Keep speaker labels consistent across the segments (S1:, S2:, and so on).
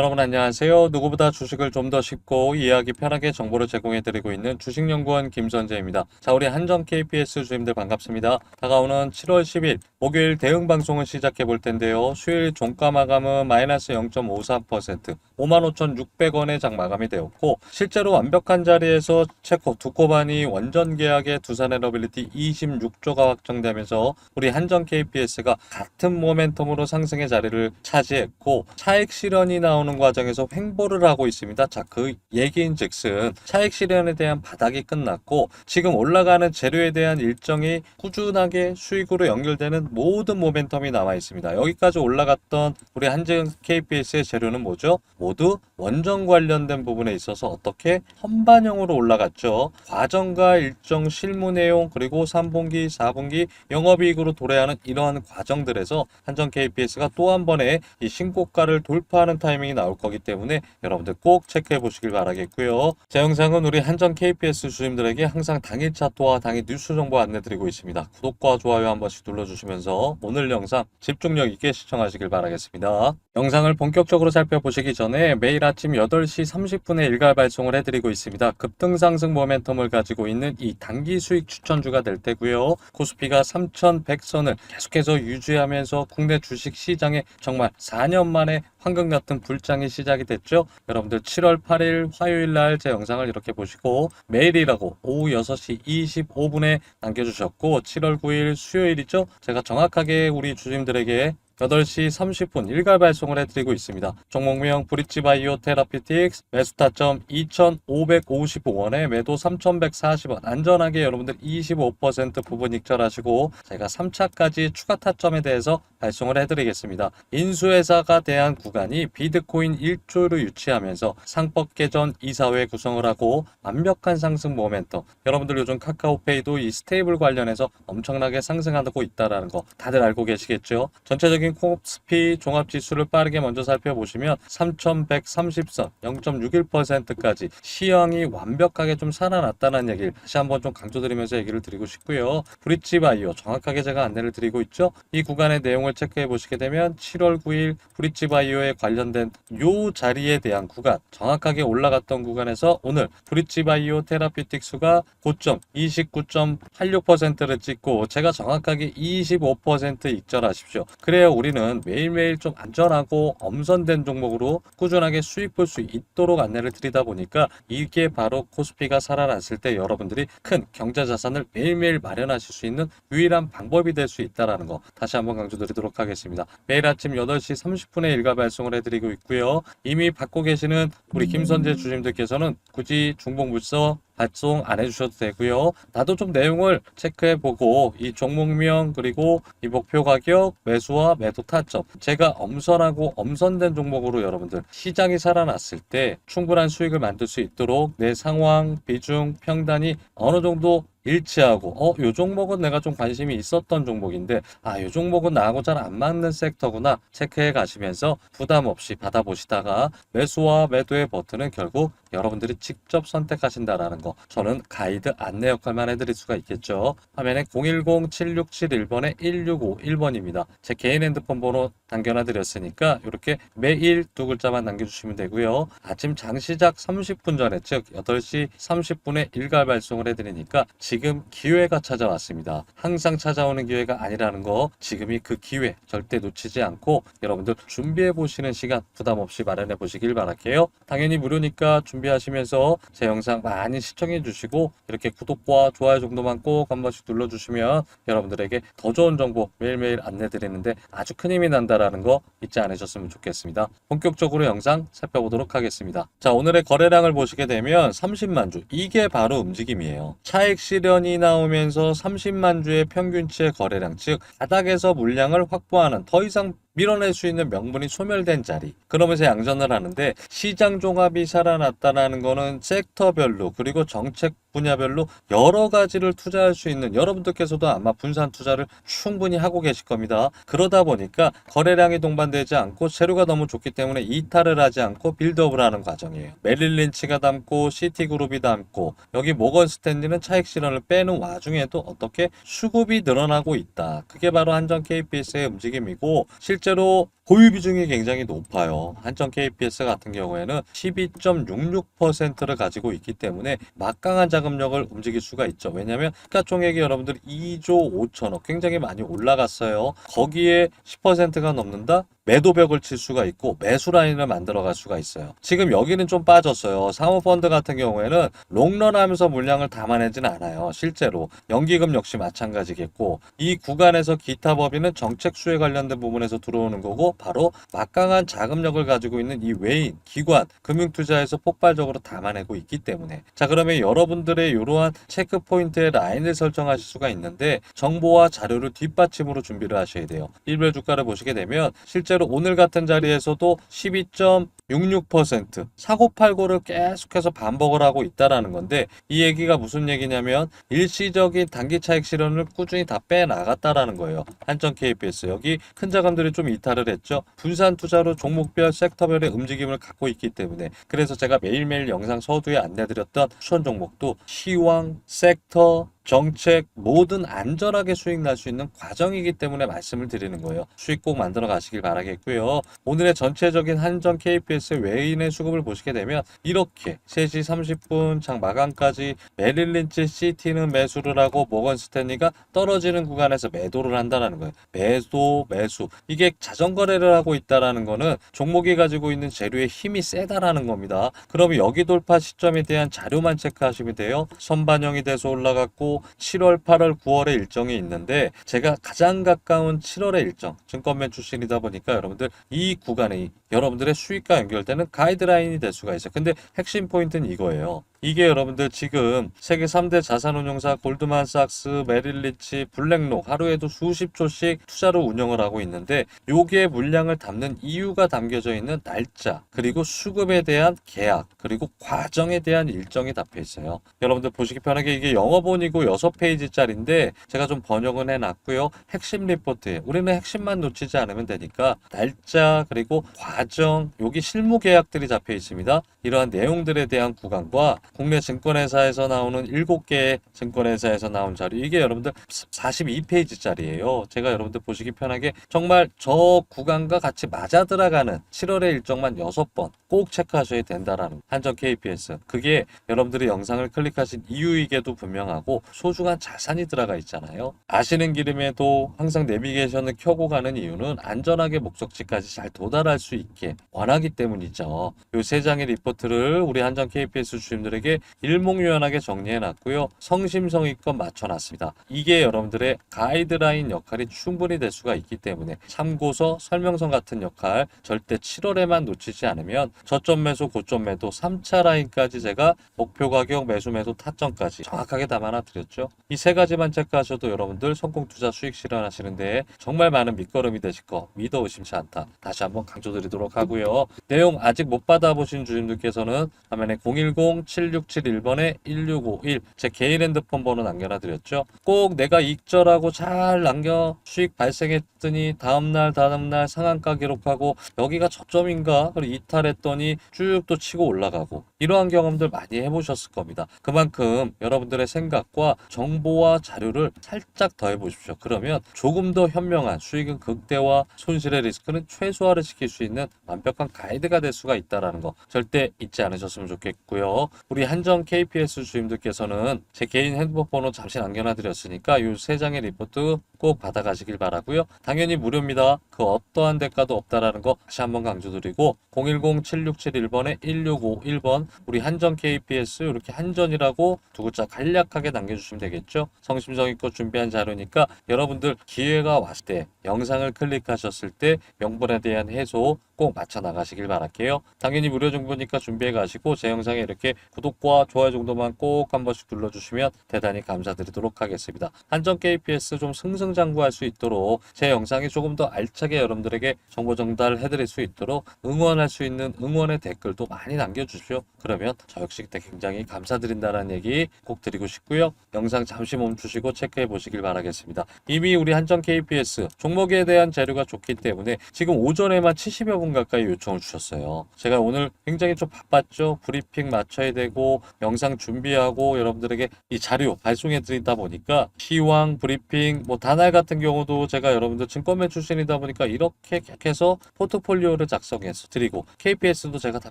S1: 여러분 안녕하세요. 누구보다 주식을 좀 더 쉽고 이해하기 편하게 정보를 제공해드리고 있는 주식연구원 김선재입니다. 자, 우리 한정 KPS 주임들 반갑습니다. 다가오는 7월 10일 목요일 대응 방송을 시작해 볼 텐데요. 수요일 종가 마감은 마이너스 0.54%, 55,600원의 장 마감이 되었고 실제로 완벽한 자리에서 체코 두코반이 원전 계약의 두산 에너빌리티 26조가 확정되면서 우리 한정 KPS가 같은 모멘텀으로 상승의 자리를 차지했고 차익 실현이 나오는 과정에서 횡보를 하고 있습니다. 자, 그 얘기인 즉슨 차익 실현에 대한 바닥이 끝났고 지금 올라가는 재료에 대한 일정이 꾸준하게 수익으로 연결되는 모든 모멘텀이 남아 있습니다. 여기까지 올라갔던 우리 한정 KPS의 재료는 뭐죠? 모두 원전 관련된 부분에 있어서 어떻게 선반영으로 올라갔죠. 과정과 일정 실무 내용 그리고 3분기, 4분기 영업이익으로 도래하는 이러한 과정들에서 한정 KPS가 또 한 번의 이 신고가를 돌파하는 타이밍이 나올 거기 때문에 여러분들 꼭 체크해 보시길 바라겠고요. 제 영상은 우리 한정 KPS 주임들에게 항상 당일 차트와 당일 뉴스 정보 안내 드리고 있습니다. 구독과 좋아요 한 번씩 눌러주시면서 오늘 영상 집중력 있게 시청하시길 바라겠습니다. 영상을 본격적으로 살펴보시기 전에 매일 아침 8시 30분에 일괄 발송을 해드리고 있습니다. 급등상승 모멘텀을 가지고 있는 이 단기 수익 추천주가 될 테고요. 코스피가 3,100선을 계속해서 유지하면서 국내 주식 시장에 정말 4년 만에 황금 같은 불장이 시작이 됐죠. 여러분들 7월 8일 화요일 날 제 영상을 이렇게 보시고 매일이라고 오후 6시 25분에 남겨주셨고 7월 9일 수요일이죠. 제가 정확하게 우리 주님들에게 8시 30분 일괄 발송을 해드리고 있습니다. 종목명 브릿지 바이오 테라피틱스 매수 타점 2,555원에 매도 3,140원 안전하게 여러분들 25% 부분 익절하시고 제가 3차까지 추가 타점에 대해서 발송을 해드리겠습니다. 인수회사가 대한 구간이 비트코인 1조를 유치하면서 상법 개전 이사회 구성을 하고 완벽한 상승 모멘텀 여러분들 요즘 카카오페이도 이 스테이블 관련해서 엄청나게 상승하고 있다라는 거 다들 알고 계시겠죠? 전체적인 코스피 종합지수를 빠르게 먼저 살펴보시면 3130선 0.61%까지 시황이 완벽하게 좀 살아났다는 얘기를 다시 한번 좀 강조드리면서 얘기를 드리고 싶고요. 브릿지 바이오 정확하게 제가 안내를 드리고 있죠. 이 구간의 내용을 체크해 보시게 되면 7월 9일 브릿지 바이오에 관련된 요 자리에 대한 구간 정확하게 올라갔던 구간에서 오늘 브릿지 바이오 테라피틱스가 고점 29.86%를 찍고 제가 정확하게 25% 익절하십시오. 그래야 우리는 매일매일 좀 안전하고 엄선된 종목으로 꾸준하게 수익 볼 수 있도록 안내를 드리다 보니까 이게 바로 코스피가 살아났을 때 여러분들이 큰 경제 자산을 매일매일 마련하실 수 있는 유일한 방법이 될 수 있다라는 거 다시 한번 강조드리도록 하겠습니다. 매일 아침 8시 30분에 일가 발송을 해드리고 있고요. 이미 받고 계시는 우리 김선재 주님들께서는 굳이 중복물서 발송 안 해주셔도 되고요. 나도 좀 내용을 체크해보고 이 종목명 그리고 이 목표 가격 매수와 매도 타점 제가 엄선하고 엄선된 종목으로 여러분들 시장이 살아났을 때 충분한 수익을 만들 수 있도록 내 상황 비중 평단이 어느 정도 일치하고 어, 요 종목은 내가 좀 관심이 있었던 종목인데 아, 요 종목은 나하고 잘 안 맞는 섹터구나 체크해 가시면서 부담 없이 받아보시다가 매수와 매도의 버튼은 결국 여러분들이 직접 선택하신다라는 거 저는 가이드 안내 역할만 해드릴 수가 있겠죠. 화면에 010-7671번에 1651번입니다. 제 개인 핸드폰 번호 남겨놔 드렸으니까 이렇게 매일 두 글자만 남겨주시면 되고요. 아침 장 시작 30분 전에 즉 8시 30분에 일괄 발송을 해드리니까 지금 기회가 찾아왔습니다. 항상 찾아오는 기회가 아니라는 거 지금이 그 기회 절대 놓치지 않고 여러분들 준비해 보시는 시간 부담 없이 마련해 보시길 바랄게요. 당연히 무료니까 준비하시면서 제 영상 많이 시청해 주시고 이렇게 구독과 좋아요 정도만 꼭 한 번씩 눌러 주시면 여러분들에게 더 좋은 정보 매일매일 안내 드리는데 아주 큰 힘이 난다라는 거 잊지 않으셨으면 좋겠습니다. 본격적으로 영상 살펴보도록 하겠습니다. 자 오늘의 거래량을 보시게 되면 30만 주 이게 바로 움직임이에요. 차익 실 현이 나오면서 30만 주의 평균치의 거래량 즉 바닥에서 물량을 확보하는 더 이상 밀어낼 수 있는 명분이 소멸된 자리. 그러면서 양전을 하는데 시장 종합이 살아났다라는 거는 섹터별로 그리고 정책 분야별로 여러 가지를 투자할 수 있는 여러분들께서도 아마 분산 투자를 충분히 하고 계실 겁니다. 그러다 보니까 거래량이 동반되지 않고 재료가 너무 좋기 때문에 이탈을 하지 않고 빌드업을 하는 과정이에요. 메릴 린치가 담고 시티그룹이 담고 여기 모건 스탠리는 차익 실현을 빼는 와중에도 어떻게 수급이 늘어나고 있다. 그게 바로 한전 KPS의 움직임이고 실 제로 보유 비중이 굉장히 높아요. 한정 KPS 같은 경우에는 12.66%를 가지고 있기 때문에 막강한 자금력을 움직일 수가 있죠. 왜냐하면 시가총액이 여러분들 2조 5천억 굉장히 많이 올라갔어요. 거기에 10%가 넘는다? 매도벽을 칠 수가 있고 매수 라인을 만들어 갈 수가 있어요. 지금 여기는 좀 빠졌어요. 사모펀드 같은 경우에는 롱런 하면서 물량을 담아내진 않아요. 실제로 연기금 역시 마찬가지겠고 이 구간에서 기타 법인은 정책 수에 관련된 부분에서 들어오는 거고 바로 막강한 자금력을 가지고 있는 이 외인, 기관, 금융투자에서 폭발적으로 담아내고 있기 때문에 자 그러면 여러분들의 이러한 체크 포인트의 라인을 설정하실 수가 있는데 정보와 자료를 뒷받침으로 준비를 하셔야 돼요. 일별 주가를 보시게 되면 실제로 오늘 같은 자리에서도 12.66% 사고팔고를 계속해서 반복을 하고 있다라는 건데 이 얘기가 무슨 얘기냐면 일시적인 단기 차익 실현을 꾸준히 다 빼나갔다라는 거예요. 한정 KPS 여기 큰 자금들이 좀 이탈을 했죠. 분산 투자로 종목별 섹터별의 움직임을 갖고 있기 때문에. 그래서 제가 매일매일 영상 서두에 안내드렸던 추천 종목도 시황, 섹터, 정책 모든 안전하게 수익 날 수 있는 과정이기 때문에 말씀을 드리는 거예요. 수익 꼭 만들어 가시길 바라겠고요. 오늘의 전체적인 한정 KPS 외인의 수급을 보시게 되면 이렇게 3시 30분 장 마감까지 메릴린치 시티는 매수를 하고 모건 스탠리가 떨어지는 구간에서 매도를 한다는 거예요. 매도, 매수. 이게 자전거래를 하고 있다라는 거는 종목이 가지고 있는 재료의 힘이 세다라는 겁니다. 그럼 여기 돌파 시점에 대한 자료만 체크하시면 돼요. 선반영이 돼서 올라갔 고 7월, 8월, 9월의 일정이 있는데 제가 가장 가까운 7월의 일정 증권맨 출신이다 보니까 여러분들 이 구간이 여러분들의 수익과 연결되는 가이드라인이 될 수가 있어요. 근데 핵심 포인트는 이거예요. 이게 여러분들 지금 세계 3대 자산운용사 골드만삭스, 메릴리치, 블랙록 하루에도 수십 조씩 투자로 운영을 하고 있는데 요게 물량을 담는 이유가 담겨져 있는 날짜 그리고 수급에 대한 계약 그리고 과정에 대한 일정이 담겨 있어요. 여러분들 보시기 편하게 이게 영어본이고 6페이지짜리인데 제가 좀 번역은 해놨고요. 핵심 리포트에 우리는 핵심만 놓치지 않으면 되니까 날짜 그리고 과정 여기 실무 계약들이 잡혀 있습니다. 이러한 내용들에 대한 구간과 국내 증권회사에서 나오는 7개의 증권회사에서 나온 자료 이게 여러분들 42페이지짜리예요. 제가 여러분들 보시기 편하게 정말 저 구간과 같이 맞아 들어가는 7월의 일정만 6번 꼭 체크하셔야 된다라는 한정 KPS. 그게 여러분들이 영상을 클릭하신 이유이게도 분명하고 소중한 자산이 들어가 있잖아요. 아시는 기름에도 항상 내비게이션을 켜고 가는 이유는 안전하게 목적지까지 잘 도달할 수 있게 원하기 때문이죠. 요 세 장의 리포트를 우리 한정 KPS 주임들에게 일목요연하게 정리해 놨고요. 성심성의껏 맞춰 놨습니다. 이게 여러분들의 가이드라인 역할이 충분히 될 수가 있기 때문에 참고서, 설명서 같은 역할 절대 7월에만 놓치지 않으면 저점 매수, 고점 매도 3차 라인까지 제가 목표 가격, 매수 매도 타점까지 정확하게 담아놔 드렸죠. 이 세 가지만 체크하셔도 여러분들 성공 투자 수익 실현하시는 데 정말 많은 밑거름이 되실 거 믿어 의심치 않다. 다시 한번 강조드리도록 하고요. 내용 아직 못 받아보신 주님들께서는 화면에 010-7671번에 1651 제 개인 핸드폰 번호 남겨놔 드렸죠. 꼭 내가 익절하고 잘 남겨 수익 발생했더니 다음날 다음날 상한가 기록하고 여기가 저점인가 그리고 이탈했 더니 쭉또 치고 올라가고 이러한 경험들 많이 해보셨을 겁니다. 그만큼 여러분들의 생각과 정보와 자료를 살짝 더 해 보십시오. 그러면 조금 더 현명한 수익은 극대화, 손실의 리스크는 최소화를 시킬 수 있는 완벽한 가이드가 될 수가 있다라는 거 절대 잊지 않으셨으면 좋겠고요. 우리 한정 KPS 주임들께서는 제 개인 핸드폰 번호 잠시 남겨놔 드렸으니까 이 세 장의 리포트 꼭 받아가시길 바라고요. 당연히 무료입니다. 그 어떠한 대가도 없다라는 거 다시 한번 강조드리고 010-7671번에 1651번 우리 한정 KPS 이렇게 한전이라고 두 글자 간략하게 남겨주시면 되겠죠. 성심성의껏 준비한 자료니까 여러분들 기회가 왔을 때 영상을 클릭하셨을 때 명분에 대한 해소 꼭 맞춰 나가시길 바랄게요. 당연히 무료 정보니까 준비해 가시고 제 영상에 이렇게 구독과 좋아요 정도만 꼭 한 번씩 눌러주시면 대단히 감사드리도록 하겠습니다. 한정 KPS 좀 승승장구할 수 있도록 제 영상이 조금 더 알차게 여러분들에게 정보 전달해 드릴 수 있도록 응원할 수 있는 응원의 댓글도 많이 남겨주십시오. 그러면 저 역시 그때 굉장히 감사드린다는 얘기 꼭 드리고 싶고요. 영상 잠시 멈추시고 체크해 보시길 바라겠습니다. 이미 우리 한정 KPS 종 종목에 대한 자료가 좋기 때문에 지금 오전에만 70여 분 가까이 요청을 주셨어요. 제가 오늘 굉장히 좀 바빴죠. 브리핑 맞춰야 되고 영상 준비하고 여러분들에게 이 자료 발송해 드리다 보니까 시황 브리핑 뭐 다날 같은 경우도 제가 여러분들 증권매 출신이다 보니까 이렇게 계속해서 포트폴리오를 작성해서 드리고 KPS도 제가 다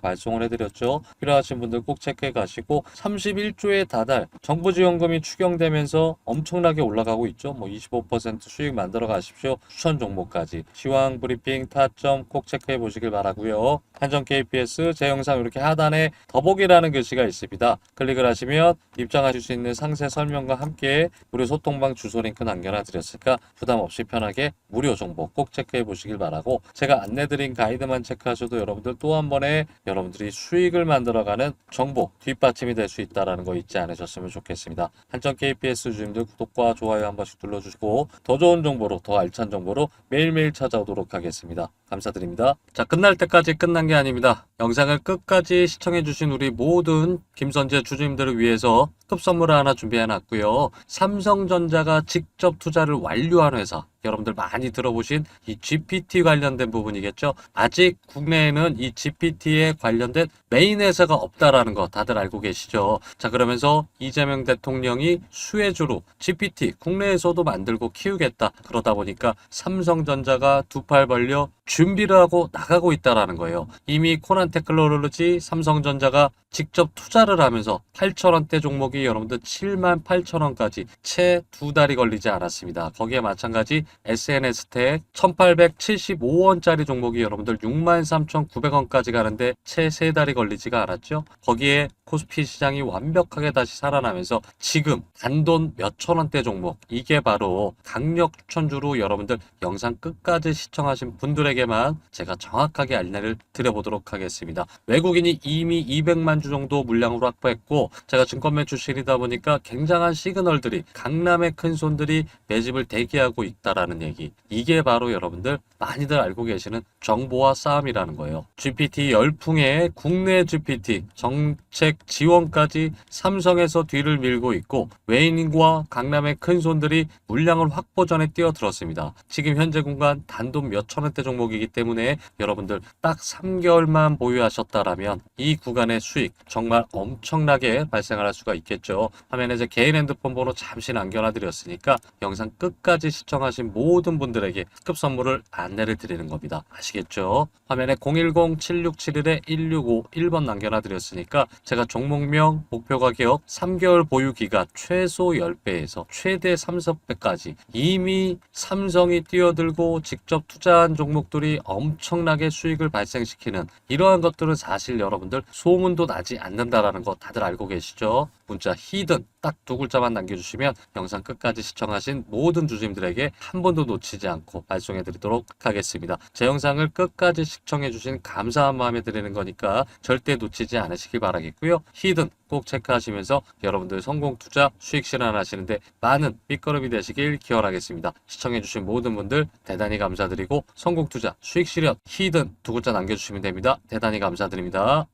S1: 발송을 해드렸죠. 필요하신 분들 꼭 체크해 가시고 31조의 다달 정부 지원금이 추경되면서 엄청나게 올라가고 있죠. 뭐 25% 수익 만들어 가십시오. 추천 종목까지 시황 브리핑 타점 꼭 체크해 보시 길 바라고요. 한정 KPS 제 영상 이렇게 하단에 더보기라는 글씨가 있습니다. 클릭을 하시면 입장하실 수 있는 상세 설명과 함께 무료 소통방 주소 링크 남겨놔 드렸으니까 부담 없이 편하게 무료 정보 꼭 체크해 보시길 바라고 제가 안내드린 가이드만 체크하셔도 여러분들 또 한 번에 여러분들이 수익을 만들어가는 정보 뒷받침이 될 수 있다라는 거 잊지 않으셨으면 좋겠습니다. 한정 KPS 주님들 구독과 좋아요 한 번씩 눌러주시고 더 좋은 정보로 더 알찬 정보로 매일매일 찾아오도록 하겠습니다. 감사드립니다. 자 끝날 때까지 끝난 게 아닙니다. 영상을 끝까지 시청해주신 우리 모든 김선재 주주님들을 위해서 급 선물을 하나 준비해놨고요. 삼성전자가 직접 투자를 완료한 회사. 여러분들 많이 들어보신 이 GPT 관련된 부분이겠죠. 아직 국내에는 이 GPT에 관련된 메인 회사가 없다라는 거 다들 알고 계시죠. 자 그러면서 이재명 대통령이 수혜주로 GPT 국내에서도 만들고 키우겠다. 그러다 보니까 삼성전자가 두 팔 벌려 준비를 하고 나가고 있다라는 거예요. 이미 코난 테크놀로지 삼성전자가 직접 투자를 하면서 8천원대 종목이 여러분들 7만 8천원까지 채 두 달이 걸리지 않았습니다. 거기에 마찬가지 SNS텍 1875원짜리 종목이 여러분들 6만 3,900원까지 가는데 채 세 달이 걸리지가 않았죠. 거기에 코스피 시장이 완벽하게 다시 살아나면서 지금 단돈 몇천 원대 종목 이게 바로 강력 추천주로 여러분들 영상 끝까지 시청하신 분들에게만 제가 정확하게 안내를 드려보도록 하겠습니다. 외국인이 이미 200만 주 정도 물량으로 확보했고 제가 증권 매출실이다 보니까 굉장한 시그널들이 강남의 큰 손들이 매집을 대기하고 있다라 는 얘기 이게 바로 여러분들 많이들 알고 계시는 정보와 싸움이라는 거예요. GPT 열풍의 국내 GPT 정책 지원까지 삼성에서 뒤를 밀고 있고 외인과 강남의 큰 손들이 물량을 확보 전에 뛰어들었습니다. 지금 현재 공간 단돈 몇 천 원대 종목이기 때문에 여러분들 딱 3개월만 보유하셨다라면 이 구간의 수익 정말 엄청나게 발생할 수가 있겠죠. 화면에 제 개인 핸드폰 번호 잠시 남겨놔 드렸으니까 영상 끝까지 시청하신 모든 분들에게 특급 선물을 안내를 드리는 겁니다. 아시겠죠? 화면에 010-7671-165 1번 남겨놔 드렸으니까 제가 종목명, 목표 가격, 3개월 보유 기간 최소 10배에서 최대 3,000배까지 이미 삼성이 뛰어들고 직접 투자한 종목들이 엄청나게 수익을 발생시키는 이러한 것들은 사실 여러분들 소문도 나지 않는다라는 거 다들 알고 계시죠? 문자 히든 딱 두 글자만 남겨주시면 영상 끝까지 시청하신 모든 주주님들에게 한 번도 놓치지 않고 발송해 드리도록 하겠습니다. 제 영상을 끝까지 시청해 주신 감사한 마음에 드리는 거니까 절대 놓치지 않으시길 바라겠고요. 히든 꼭 체크하시면서 여러분들 성공 투자 수익 실현하시는데 많은 삐걸음이 되시길 기원하겠습니다. 시청해 주신 모든 분들 대단히 감사드리고 성공 투자 수익 실현 히든 두 글자 남겨주시면 됩니다. 대단히 감사드립니다.